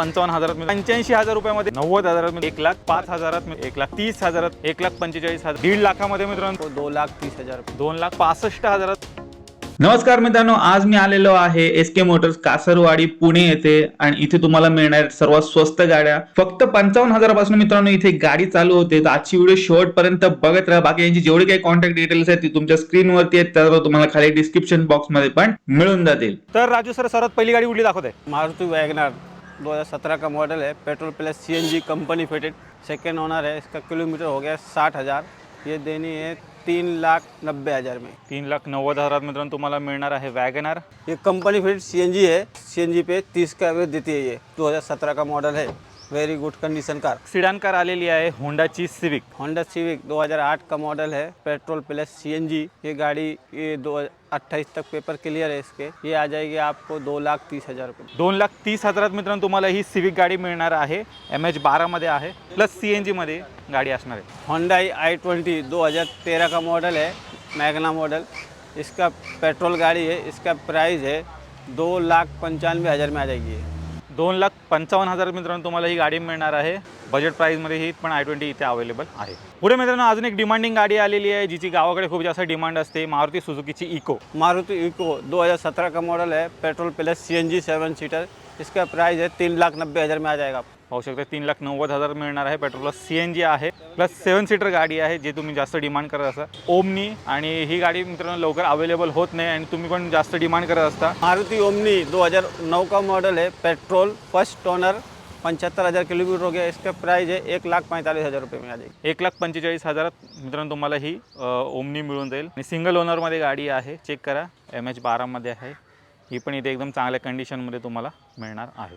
पंचावन्न हजारात पंच्याऐंशी हजार रुपयामध्ये नव्वद हजारात एक लाख पाच हजारात एक लाख तीस हजारात एक लाख पंचेचाळीस हजार. दीड लाखामध्ये मित्रांनो. दो लाख तीस हजार. दोन लाख पासष्ट हजारात. नमस्कार मित्रांनो आज मी आलेलो आहे S K motors Kasarwadi Pune येथे आणि इथे तुम्हाला मिळणार सर्वात स्वस्त गाड्या. फक्त पंचावन्न हजारापासून मित्रांनो इथे गाडी चालू होते. तर आजची व्हिडिओ शेवटपर्यंत बघत राहा. बाकी यांची जेवढी काही कॉन्टॅक्ट डिटेल्स आहेत ती तुमच्या स्क्रीनवरती आहेत. त्यावर तुम्हाला खाली डिस्क्रिप्शन बॉक्समध्ये पण मिळून जातील. तर राजू सर सर्वात पहिली गाडी कुठली दाखवते मारुति वैगनार 2017 का मॉडल है petrol plus CNG company fitted second owner है इसका किलोमीटर हो गया साठ हज़ार। ये देनी है तीन लाख नब्बे हज़ार में। तीन लाख नव्वद हजारात मित्रांनो तुम्हाला मिळणार आहे वैगन ये कंपनी फिटेड सीएनजी है सीएनजी पे तीस का एवरेज देती है ये 2017 का मॉडल है। Very good condition car sedan car आलेली आहे होंडाची सिविक होंडा सिविक 2008 का मॉडल है पेट्रोल प्लस सीएनजी ये गाड़ी ये दो अट्ठाईस तक पेपर क्लियर है इसके. ये आ जाएगी आपको दो लाख तीस हज़ार रुपये. दोन लाख तीस हजारात मित्रांनो तुम्हाला ही सिविक गाडी मिळणार आहे. एम एच बारामध्ये आहे प्लस सी एन जी जीमध्ये गाडी असणार आहे. होंडाई आई ट्वेंटी दो हज़ार तेरह का मॉडल है मैगना मॉडल इसका पेट्रोल गाड़ी है इसका प्राइस है दो लाख पंचानवे हज़ार में आ जाएगी दोन लाख पंचावन्न हजार मित्रांनो तुम्हाला ही गाडी मिळणार आहे. बजेट प्राईजमध्ये ही पण आय ट्वेंटी इथे अवेलेबल आहे. पुढे मित्रांनो अजून एक डिमांडिंग गाडी आलेली आहे जिची गावाकडे खूप जास्त डिमांड असते. मारुती सुझुकीची इको मारुती इको 2017 का मॉडल है petrol plus C N G seven seater इसका प्राइस है तीन लाख नब्बे हज़ार में आ जाएगा. पाहू शकता तीन लाख नव्वद हजार मिळणार आहे petrol plus C N G आहे प्लस सेवन सीटर गाडी आहे जे तुम्ही जास्त डिमांड करत असता ओमनी आणि ही गाडी मित्रांनो लवकर अवेलेबल होत नाही आणि तुम्ही पण जास्त डिमांड करत असता. मारुति ओमनी 2009 का मॉडल है पेट्रोल फर्स्ट ओनर पचहत्तर हज़ार किलोमीटर हो गया इसका प्राइस है एक लाख पैंतालीस हज़ार रुपये में आ जाएगी एक लाख पंचेचाळीस हजारात मित्रांनो तुम्हाला ही ओमनी मिळून जाईल. आणि सिंगल ओनरमध्ये गाडी आहे चेक करा. एम एच बारामध्ये आहे. ही पण इथे एकदम चांगल्या कंडिशनमध्ये तुम्हाला मिळणार आहे.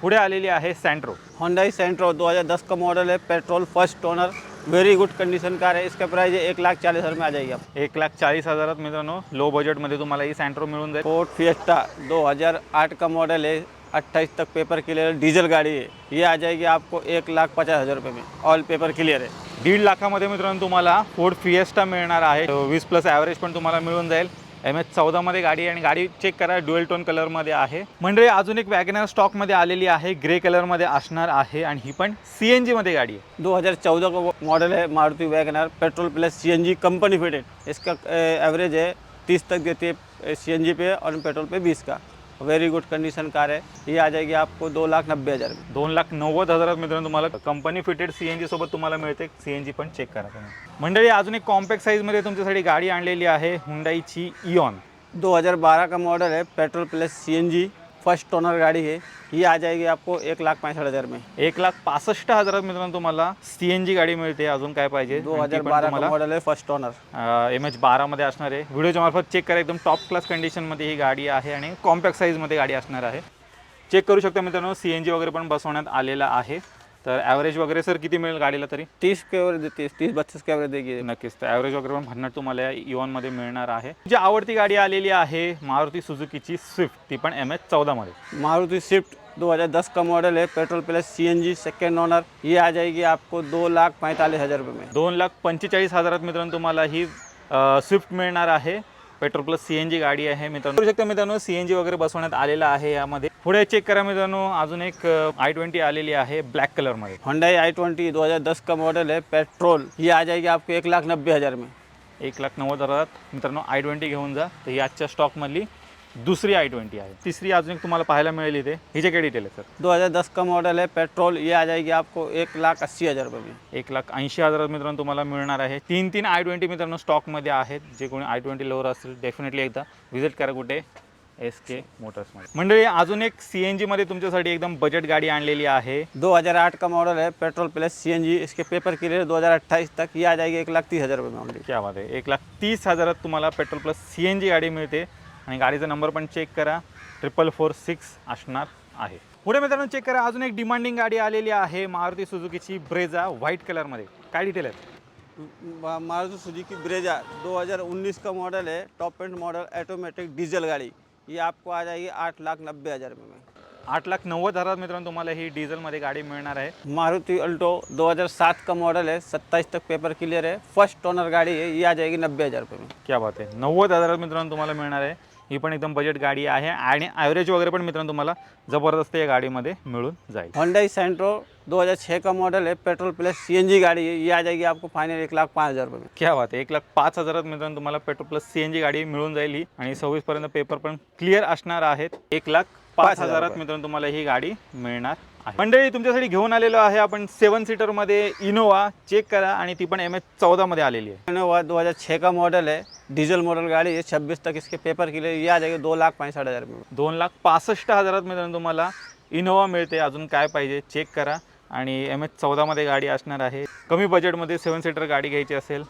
पुढे आलेली आहे सँट्रो होंडाई सेंट्रो 2010 का मॉडल है petrol first owner very good condition car है इसका प्राइस एक लाख चालीस हज़ार में आ जाएगी आप एक लाख चाळीस हजारात मित्रांनो लो बजेटमध्ये तुम्हाला ही सँट्रो मिळून जाईल. फोर्ड फिएस्टा 2008 का मॉडल है 28 तक पेपर क्लियर डीजल गाड़ी है ये आ जाएगी आपको एक लाख पचास हज़ार रुपये में. ऑल पेपर क्लियर है दीड लाखामध्ये मित्रांनो तुम्हाला फोर्ड फिएस्टा मिळणार आहे. वीस प्लस ॲव्हरेज पण तुम्हाला मिळून जाईल. एम एच चौदामध्ये गाडी आहे आणि गाडी चेक करा ड्युएल टोन कलरमध्ये आहे. म्हणजे अजून एक वॅगनर स्टॉकमध्ये आलेली आहे. ग्रे कलरमध्ये असणार आहे आणि ही पण सी एन जीमध्ये गाडी आहे. 2014 का मॉडल है Maruti WagonR petrol plus C N G company fitted इसका eh, एवरेज है तीस तक देती है जी पे और पेट्रोल पे बीस का. वेरी गुड कंडीशन कार है ये आ जाएगी आपको दो लाख नब्बे हज़ार. में दोन लाख नव्वद हजारात मित्रांनो तुम्हाला company fitted C N G सोबत तुम्हाला मिळते. सी एन जी पण चेक करा तुम्ही. मंडळी अजून एक कॉम्पॅक्ट साईजमध्ये तुमच्यासाठी गाडी आणलेली आहे हुंडाईची इऑन 2012 का मॉडल है petrol plus CNG first owner गाड़ी है ये आ जाएगी आपको एक लाख पैंसठ हज़ार में। एक लाख पासष्ट हजारात मित्रांनो तुम्हाला सी एन जी गाडी मिळते अजून काय पाहिजे? दो हज़ार तुम्हाला? मॉडल है फर्स्ट ओनर एम एच बारामध्ये असणार आहे. व्हिडिओच्या मार्फत चेक करा एकदम टॉप क्लास कंडिशनमध्ये ही गाडी आहे आणि कॉम्पॅक्ट साईजमध्ये गाडी असणार आहे. चेक करू शकता मित्रांनो सी एन जी वगैरे पण बसवण्यात आलेला आहे. तर ॲव्हरेज वगैरे सर किती मिळेल गाडीला तरी? तीस के एवरेज देती तीस बत्तीस के एवरेज देगी. नक्कीच. तर ॲव्हरेज वगैरे पण भन्नाट तुम्हाला या इऑनमध्ये मिळणार आहे. जी आवडती गाडी आलेली आहे मारुती सुझुकीची स्विफ्ट ती पण एम एच चौदामध्ये मारुति स्विफ्ट 2010 का मॉडल है petrol plus CNG second owner ये आ जाएगी आपको दो लाख पैंतालीस हज़ार रुपये में. दोन लाख पंचेचाळीस हजारात मित्रांनो तुम्हाला ही अ, स्विफ्ट मिळणार आहे. Petrol plus C N G गाडी आहे मित्रांनो. करू शकता मित्रांनो सी एन जी वगैरे बसवण्यात आलेला आहे यामध्ये. पुढे चेक करा मित्रांनो अजून एक आय ट्वेंटी आलेली आहे ब्लॅक कलरमध्ये होंडाई आई ट्वेंटी दो का मॉडल है पेट्रोल ये आ जाएगी आपको एक लाख नब्बे हज़ार में. एक लाख नव्वद हजारात मित्रांनो आय ट्वेंटी घेऊन जा. तर ही आजच्या स्टॉकमधली दुसरी आय ट्वेंटी आहे. तिसरी अजून एक तुम्हाला पाहायला मिळेल इथे. हिचे काय डिटेल आहे सर 2010 का मॉडल है पेट्रोल ये आ जाएगी आपको एक लाख अस्सी हज़ार रुपये में. एक लाख ऐंशी हजारात मित्रांनो तुम्हाला मिळणार आहे. तीन तीन आय ट्वेंटी मित्रांनो स्टॉकमध्ये आहेत. जे कोणी आय ट्वेंटी लोवर असतील डेफिनेटली एकदा व्हिजिट करा कुठे? एस के मोटर्समध्ये मंडळी अजून एक सी एन जीमध्ये तुमच्यासाठी एकदम बजेट गाडी आणलेली आहे. 2008 का मॉडल है पेट्रोल प्लस सीएनजी इसके पेपर क्लियर 2028 तक ये आ जाएगी एक लाख तीस हज़ार रुपये में क्या बात आहे एक लाख तीस हजारात तुम्हाला petrol plus C N G गाडी मिळते. आणि गाडीचा नंबर पण चेक करा. ट्रिपल फोर सिक्स असणार आहे. पुढे मित्रांनो चेक करा अजून एक डिमांडिंग गाडी आलेली आहे मारुती सुझुकीची ब्रेझा व्हाईट कलरमध्ये. काय डिटेल आहेत? मारुति सुजुकी ब्रेजा 2019 का मॉडल है top end model automatic diesel गाड़ी. ये आपको आ जाएगी आठ लाख नब्बे हज़ार रुपये में. आठ लाख नव्वद हजारात मित्रांनो तुम्हाला ही डिझेलमध्ये गाडी मिळणार आहे. मारुति अल्टो 2007 का मॉडल है 27 तक पेपर क्लियर है फर्स्ट ओनर गाड़ी है ये आ जाएगी नब्बे हज़ार रुपये में. क्या बात आहे. नव्वद हजारात मित्रांनो तुम्हाला मिळणार आहे. ही पण एकदम बजेट गाडी आहे आणि ॲव्हरेज वगैरे पण मित्रांनो तुम्हाला जबरदस्त या गाडीमध्ये मिळून जाईल. होंडाई सेंट्रो 2006 का मॉडल है पेट्रोल प्लस सीएनजी गाड़ी है ये आ जाएगी आपको फाइनल एक लाख पाँच हज़ार रुपये क्या बात आहे एक लाख पाच हजारात मित्रांनो तुम्हाला petrol plus C N G गाडी मिळून जाईल ही. आणि सव्वीस पर्यंत पेपर पण क्लिअर असणार आहेत. एक लाख पाच पाच हजार हजारात. मित्रांनो तुम्हाला ही गाडी मिळणार. मंडळी तुमच्यासाठी घेऊन आलेलो आहे आपण सेवन सीटरमध्ये इनोवा चेक करा आणि ती पण एम एच चौदामध्ये आलेली आहे. इनोवा 2006 का मॉडल है डीजल मॉडल गाड़ी है छब्बीस तक इसके पेपर के लिए ये आ जाएगी दो लाख पैंसठ हज़ार में दोन लाख पासष्ट हजारात मित्रांनो तुम्हाला इनोवा मिळते. अजून काय पाहिजे चेक करा. आणि एम एच चौदामध्ये गाडी असणार आहे. कमी बजेटमध्ये सेवन सीटर गाडी घ्यायची असेल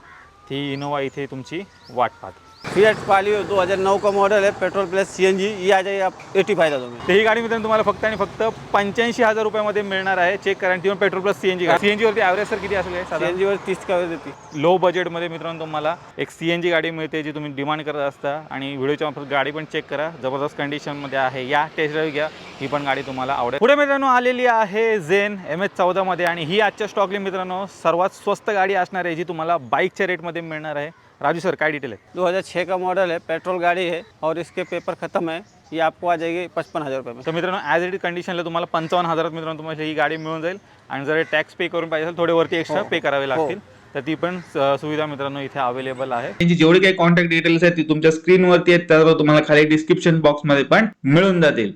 ती इनोवा इथे तुमची वाट पाहते. फिएट पालियो 2009 का मॉडल है पेट्रोल प्लस सीएनजी ये आ आप एटी में तर ही गाडी मित्रांनो तुम्हाला फक्त आणि फक्त पंच्याऐंशी हजार रुपयामध्ये मिळणार आहे. चेक करा आणि ती पण पेट्रोल प्लस सीएनजी गाडी. सीएनजी वरती ॲव्हरेज सर किती असेल साधारण? सीएनजी और तीस का देती लो बजेटमध्ये मित्रांनो तुम्हाला एक सी एन जी गाडी मिळते जी तुम्ही डिमांड करत असता. आणि व्हिडिओच्या मार्फत गाडी पण चेक करा. जबरदस्त कंडिशनमध्ये आहे. या टेस्ट ड्राईव्ह घ्या. ही पण गाडी तुम्हाला आवडेल. पुढे मित्रांनो आलेली आहे झेन एम एच चौदामध्ये आणि ही आजच्या स्टॉकली मित्रांनो सर्वात स्वस्त गाडी असणार आहे जी तुम्हाला बाईकच्या रेटमध्ये मिळणार आहे. राजू सर काय डिटेल आहे 2006 का मॉडल है पेट्रोल गाड़ी है और इसके पेपर ख़त्म है ये आपको आ जाएगी पचपन हज़ार रुपये में। तर मित्रांनो ॲज इट कंडिशनला तुम्हाला पंचावन्न हजारात मित्रांनो तुम्हाला ही गाडी मिळून जाईल. आणि जर टॅक्स पे करून पाहिजे असेल थोडे वरती एक्स्ट्रा हो. पे करावे लागतील. तर ती पण अ, सुविधा मित्रांनो इथे अवेलेबल आहे. त्यांची जेवढी काही कॉन्टॅक्ट डिटेल्स आहेत ती तुमच्या स्क्रीनवरती आहेत त्यावर तुम्हाला खाली डिस्क्रिप्शन बॉक्समध्ये पण मिळून जातील.